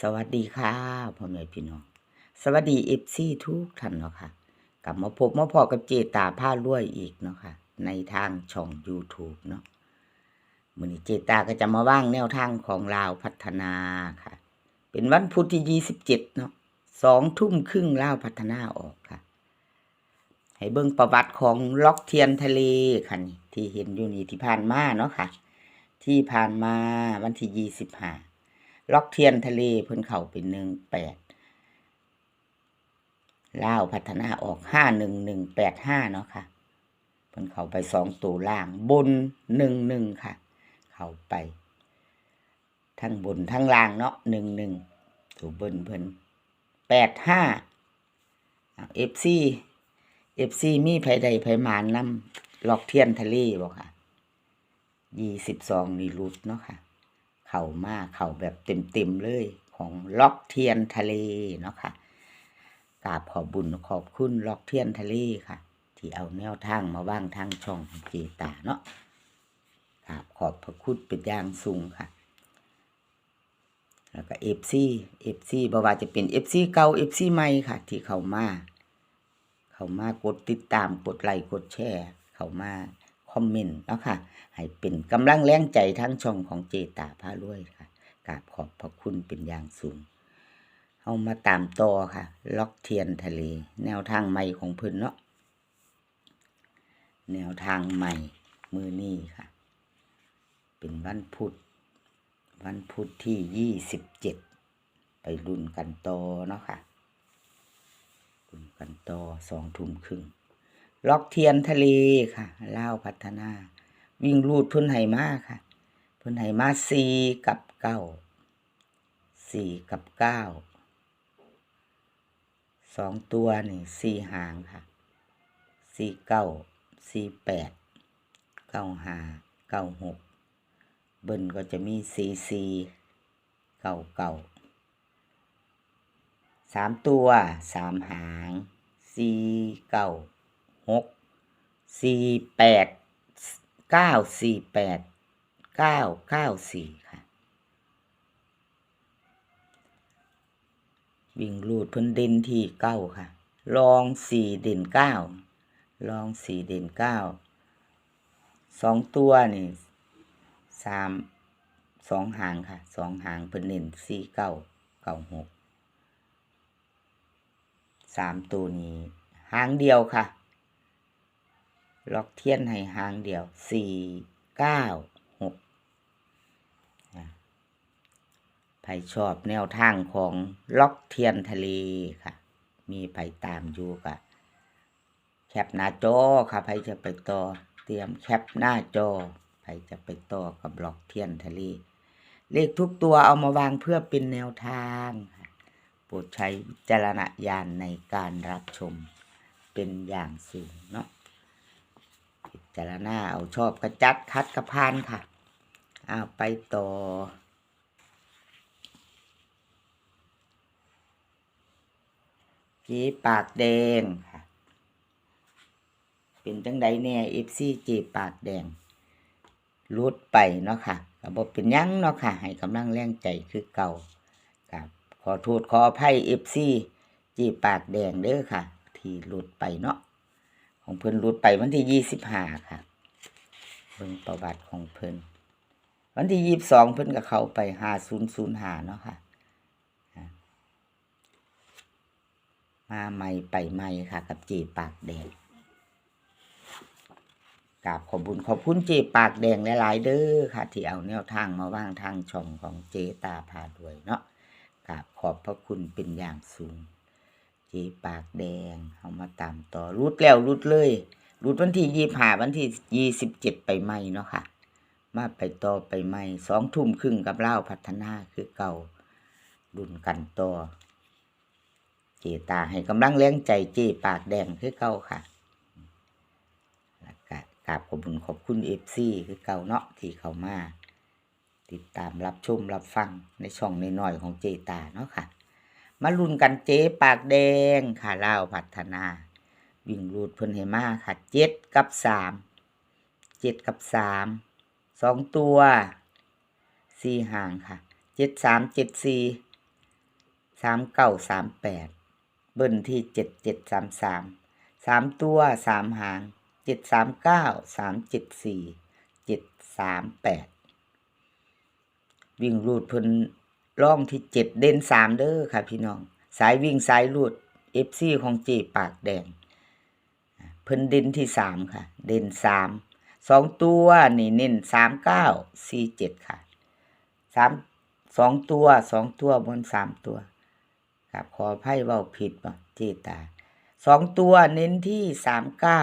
สวัสดีค่ะพ่อแม่พี่น้องสวัสดีเอฟซีทุกท่านเนาะค่ะกลับมาพบมาพอกับเจตาผ้ารวยอีกเนาะค่ะ ในทางช่อง YouTube เนาะมือนี้เจตาก็จะมาว่างแนวทางของลาวพัฒนาค่ะ เป็นวันพุธที่27เจ็ดเนาะสองทุ่มครึ่งลาวพัฒนาออกค่ะ ให้เบิ่งประวัติของล็อกเทียนทะเลค่ะนี่ที่เห็นอยู่นี่ที่ผ่านมาเนาะค่ะ ที่ผ่านมาวันที่25 ล็อกเทียนทะเลเพิ่นเข้าเป็นหนึ่งแปดล่าวพัฒนาออกห้าหนึ่งหนึ่งแปดห้าเนาะค่ะเพิ่นเข้าไปสองตัวล่างบนหนึ่งหนึ่งค่ะ เข้าไป ทั้งบนทั้งล่างเนาะหนึ่งหนึ่งตัวบนเพิ่นแปดห้าเอฟซีเอฟซีมีไผใดไผมานนำล็อกเทียนทะเลบ่ค่ะยี่สิบสองนี่รุดเนาะค่ะ เข่ามาเข่าแบบเต็มๆเลยของล็อกเทียนทะเลเนาะค่ะกราบขอบบุญขอบคุณล็อกเทียนทะเลค่ะ ที่เอาแนวทางมาว่างทางช่องเจตาเนาะกราบขอบพระคุณเป็นอย่างสูงค่ะ แล้วก็เอฟซีเอฟซีบ่ว่าจะเป็นเอฟซีเก่าเอฟซีใหม่ค่ะ ที่เข้ามา เข้ามากดติดตามกดไลค์กดแชร์ เข้ามา คอมเมนต์เนาะค่ะ ให้เป็นกำลังแรงใจทั้งช่องของเจตาพารวยค่ะกราบขอบพระคุณเป็นอย่างสูงเอามาตามต่อค่ะ ล็อกเทียนทะเล แนวทางใหม่ของเพิ่นเนาะแนวทางใหม่มือนี้ค่ะ เป็นวันพุธวันพุธที่ยี่สิบเจ็ดไปรุ่นกันต่อเนาะค่ะรุ่นกันต่อสองทุ่มครึ่ง ล็อกเทียนทะเลค่ะเล่าวพัฒนา วิ่งรูดพิ่นไหมาค่ะพิ่นไหมาสี่กับเก้าสี่กับเก้าสองตัวนี่สี่หางค่ะสี่เก้าสี่แปดเก้าห้าเก้าหกเบิ้ลก็จะมีสี่สี่เก้าเก้าสามตัวสามหางสี่เก้า หกสี่แปดเก้าสี่แปดเก้าเก้าสี่ค่ะ วิ่งรูดเพิ่นเด่นที่เก้าค่ะ ลองสี่เด่นเก้าลองสี่เด่นเก้าสองตัวนี่สามสองหางค่ะสองหางเพิ่นเน้นสี่เก้าเก้าหกสามตัวนี้หางเดียวค่ะ ล็อกเทียนให้หางเดียวสี่เก้าหกไผชอบแนวทางของล็อกเทียนทะเลค่ะ มีไผตามอยู่กะแคปหน้าจอค่ะไผจะไปต่อ เตรียมแคปหน้าจอไผจะไปต่อกับล็อกเทียนทะเล เลขทุกตัวเอามาวางเพื่อเป็นแนวทางค่ะโปรดใช้จารณญาณในการรับชมเป็นอย่างสูงเนาะ จารณาเอาชอบกระจัดคัดกระพานค่ะเอาไปต่อ จีปากแดงค่ะ เป็นจังใดแน่เอฟซีจีปากแดงลุดไปเนาะค่ะก็บอกเป็นยังเนาะค่ะ ให้กำลังแรงใจคือเก่ากับขอโทษขออภัยเอฟซีจีปากแดงเด้อค่ะ ที่หลุดไปเนาะ ของเพิ่นรุดไปวันที่ยี่สิบห้าค่ะเบิ่งประวัติของเพิ่นวันที่ยี่สิบสองเพิ่นก็เขาไปห้าศูนย์ศูนย์หาเนาะค่ะมาใหม่ไปใหม่ค่ะ กับเจปากแดงกราบขอบุญขอบคุณเจปากแดงหลายๆเด้อค่ะ ที่เอาแนวทางมาว่างทางช่องของเจตาพาด้วยเนาะกราบขอบพระคุณเป็นอย่างสูง ปากแดงเอามาตามต่อรุดแล้วรุดเลยรุดวันที่ยี่ห้าวันที่ยี่สิบเจ็ดไปใหม่เนาะค่ะ มาไปต่อไปใหม่สองทุ่มครึ่งกับเล่าพัฒนาคือเก่าดุนกันต่อเจตาให้กำลังแรงใจเจปากแดงคือเก่าค่ะแล้วก็กราบขอบคุณขอบคุณเอฟซีคือเก่าเนาะที่เข้ามาติดตามรับชมรับฟังในช่องน้อยๆของเจตาเนาะค่ะ มาลุ้นกันเจ๊ปากแดงค่ะลาวพัฒนา วิ่งรูดเพิ่นให้มาค่ะเจ็ดกับสามเจ็ดกับสามสองตัวสี่หางค่ะเจ็ดสามเจ็ดสี่สามเก้าสามแปดเบิ้ลที่เจ็ดเจ็ดสามสามสามตัวสามหางเจ็ดสามเก้าสามเจ็ดสี่เจ็ดสามแปดวิ่งรูดเพิ่น ล่องที่เจ็ดเด่นสามเด้อค่ะพี่น้อง สายวิ่งสายรูดเอฟซีของเจปากแดง เพิ่นเด่นที่สามค่ะ เด่นสามสองตัวนี่เน้นสามเก้าสี่เจ็ดค่ะสามสองตัวสองตัวบนสามตัวครับขอไพ่เว้าผิดบ่เจตาสองตัวเน้นที่สามเก้า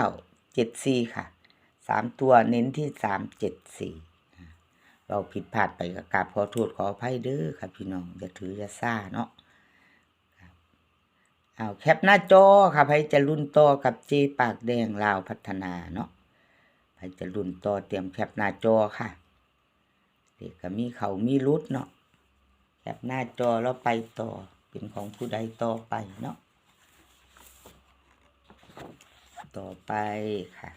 เจ็ดสี่ค่ะสามตัวเน้นที่สามเจ็ดสี่ เราผิดพลาดไปกับกราบขอโทษขออภัยเด้อครับพี่น้องอย่าถืออย่าซ่าเนาะเอาแคปหน้าจอค่ะใครจะรุ่นต่อกับเจปากแดงลาวพัฒนาเนาะใครจะรุ่นต่อเตรียมแคปหน้าจอค่ะเด็กก็มีเขามีรุดเนาะแคปหน้าจอแล้วไปต่อเป็นของผู้ใดต่อไปเนาะต่อไปค่ะ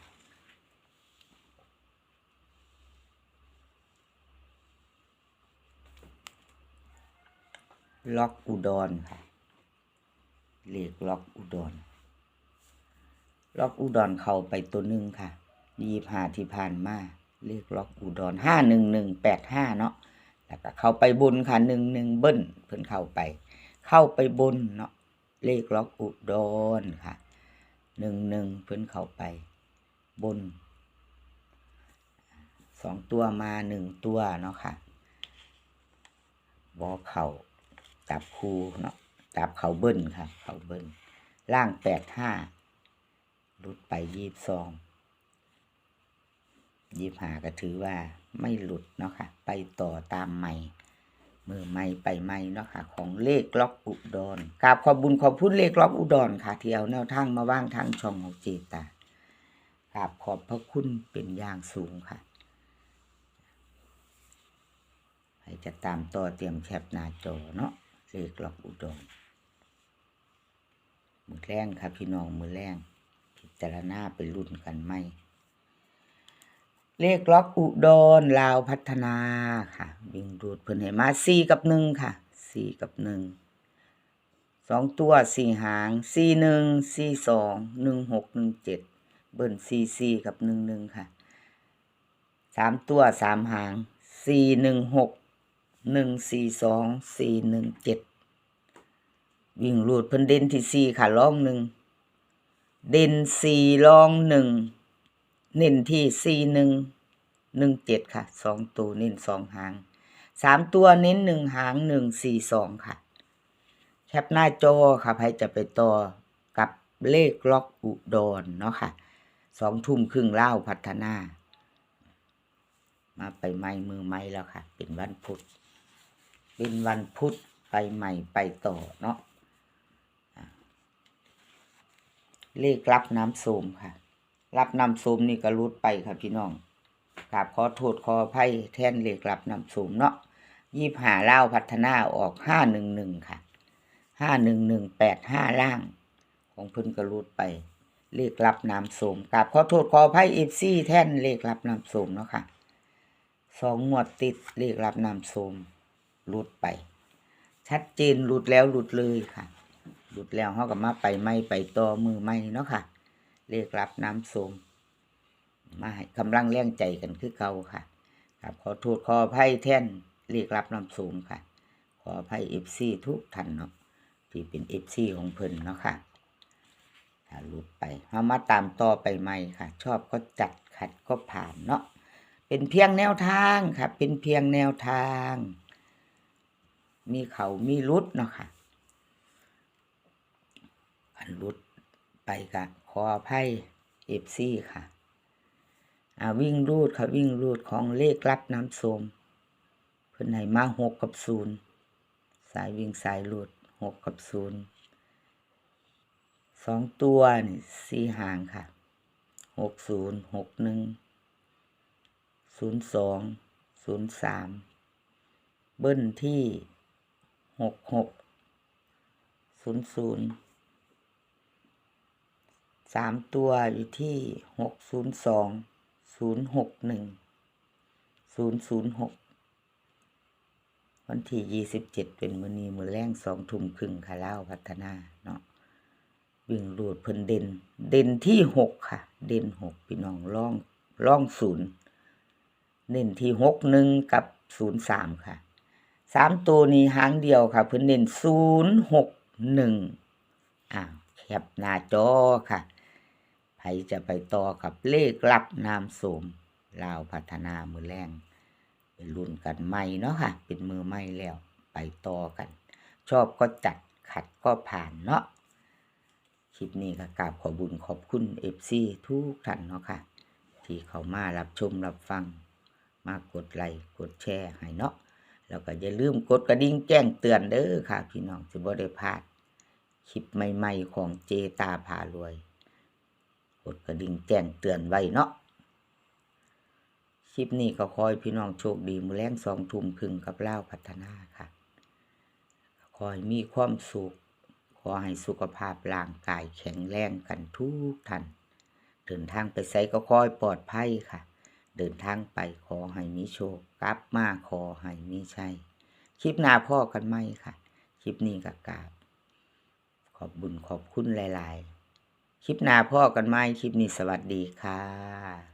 ล็อกอุดรค่ะเลขล็อกอุดร ล็อกอุดรเข้าไปตัวหนึ่งค่ะยี่ผ่าที่ผ่านมาเลขล็อกอุดรห้าหนึ่งหนึ่งแปดห้าเนาะแล้วก็เข้าไปบนค่ะหนึ่งหนึ่งเบิ้ลเพิ่นเข้าไป เข้าไปบนเนาะเลขล็อกอุดรค่ะหนึ่งหนึ่งเพิ่นเข้าไป บนสองตัวมาหนึ่งตัวเนาะค่ะบอเข่า จับคูเนาะจับเขาเบิ้ลค่ะเขาเบิ้ลล่างแปดห้าลุดไปยี่สิบสองยี่หาก็ถือว่าไม่หลุดเนาะค่ะ ไปต่อตามใหม่ มือใหม่ไปใหม่เนาะค่ะ ของเลขล็อกอุดรกราบขอบบุญขอบพุณเลขล็อกอุดรค่ะ ที่เอาแนวทางมาว่างทางช่องของเจตากราบขอบพระคุณเป็นอย่างสูงค่ะให้จะตามต่อเตรียมแคปหน้าจอเนาะ เลขล็อกอุดรมือแรงค่ะพี่น้องมือแรงพิจารณาไปรุ่นกันไหมเลขล็อกอุดรลาวพัฒนาค่ะวิ่งรูดเพิ่นให้มาสี่กับหนึ่งค่ะสี่กับหนึ่งสองตัวสี่หางสี่หนึ่งสี่สองหนึ่งหกหนึ่งเจ็ดเบิ้ลสี่สี่กับหนึ่งหนึ่งค่ะสามตัวสามหางสี่หนึ่งหก หนึ่งสี่สองสี่หนึ่งเจ็ดวิ่งรูดเพิ่นเด่นที่สี่ค่ะล่องหนึ่งเด่นสี่ล่องหนึ่งเน้นที่สี่หนึ่งหนึ่งเจ็ดค่ะสองตัวเน้นสองหางสามตัวเน้นหนึ่งหางหนึ่งสี่สองค่ะ แคปหน้าจอค่ะใครจะไปต่อกับเลขล็อกอุดรเนาะค่ะสองทุ่มครึ่งเล่าพัฒนา มาไปใหม่มือใหม่แล้วค่ะ เป็นวันพุธ เป็นวันพุธไปใหม่ไปต่อเนาะเลขรับน้ำโสมค่ะ รับน้ำสมนี่ก็รุดไปค่ะพี่น้องกราบขอโทษขออภัยแทนเลขรับน้ำสมเนาะยี่หาเล่าพัฒนาออกห้าหนึ่งหนึ่งค่ะห้าหนึ่งหนึ่งแปดห้าล่าง ของพิ่นก็รุดไป เลขรับน้ำสูมกราบขอโทษขออภัยเอฟซีแท่นเลขรับน้ำสูมเนาะค่ะสองงวดติดเลขรับน้ำส มรุดไป ชัดเจนหลุดแล้วหลุดเลยค่ะหลุดแล้วเขาก็มาไปไม่ไปต่อมือไม่เนาะค่ะเรียกรับน้ำส้มมาให้กำลังแรงใจกันคือเก่าค่ะ ครับขอโทษขออภัยแท่นเรียกรับน้ำส้มค่ะ ขออภัยเอฟซีทุกท่านเนาะที่เป็นเอฟซีของเพิ่นเนาะค่ะถ้าหลุดไปเรามาตามต่อไปใหม่ค่ะ ชอบก็จัดขัดก็ผ่านเนาะเป็นเพียงแนวทางค่ะ เป็นเพียงแนวทาง มีเขามีรุดเนาะค่ะ อันรุดไปกะขออภัยเอฟซีค่ะอ่าวิ่งรูดค่ะ วิ่งรูดของเลขรับน้ำโสมเพื่อนไหนมาหกกับศูนย์สายวิ่งสายรูดหกกับศูนย์สองตัวนี่สี่หางค่ะหกศูนย์หกหนึ่งศูนย์สองศูนย์สามเบิ้ลที่ หกหกศูนย์ศูนย์สามตัวอยู่ที่หกศูนย์สองศูนย์หกหนึ่งศูนย์ศูนย์หกวันที่ยี่สิบเจ็ดเป็นมือนีมือแรงสองทุ่มครึ่งค่ะเล่าวพัฒนาเนาะวิ่งรูดเพิ่นเด่น เด่นที่หกค่ะ เด่นหกพี่น้องล่องล่องศูนย์เด่นที่หกหนึ่งกับศูนย์สามค่ะ สามตัวนี้หางเดียวค่ะเพิ่นเด่นศูนย์หกหนึ่งอ่าวแคปหน้าจอค่ะใครจะไปต่อกับเลขลับนามสมลาวพัฒนามือแรงไปรุ่นกันใหม่เนาะค่ะ เป็นมือใหม่แล้ว ไปต่อกัน ชอบก็จัดขัดก็ผ่านเนาะคลิปนี้ก็กราบขอบุญขอบคุณเอฟซีทุกท่านเนาะค่ะ ที่เขามารับชมรับฟัง มากดไลค์กดแชร์ให้เนาะ แล้วก็อย่าลืมกดกระดิ่งแจ้งเตือนเด้อค่ะ พี่น้องจะบ่ได้พลาดคลิปใหม่ๆของเจตาพารวย กดกระดิ่งแจ้งเตือนไว้เนาะคลิปนี้ก็คอยพี่น้องโชคดีมือแรงสองทุ่มครึ่งกับเล่าพัฒนาค่ะขอให้มีความสุข ขอให้สุขภาพร่างกายแข็งแรงกันทุกท่านเดินทางไปไสก็คอยปลอดภัยค่ะ เดินทางไปขอให้มีโชคกลับมาขอให้มีชัยคลิปหน้าพ่อกันไหมค่ะ คลิปนี้กับกาบขอบบุญขอบคุณหลาย ๆ คลิปหน้าพ่อกันไหมคลิปนี้สวัสดีค่ะ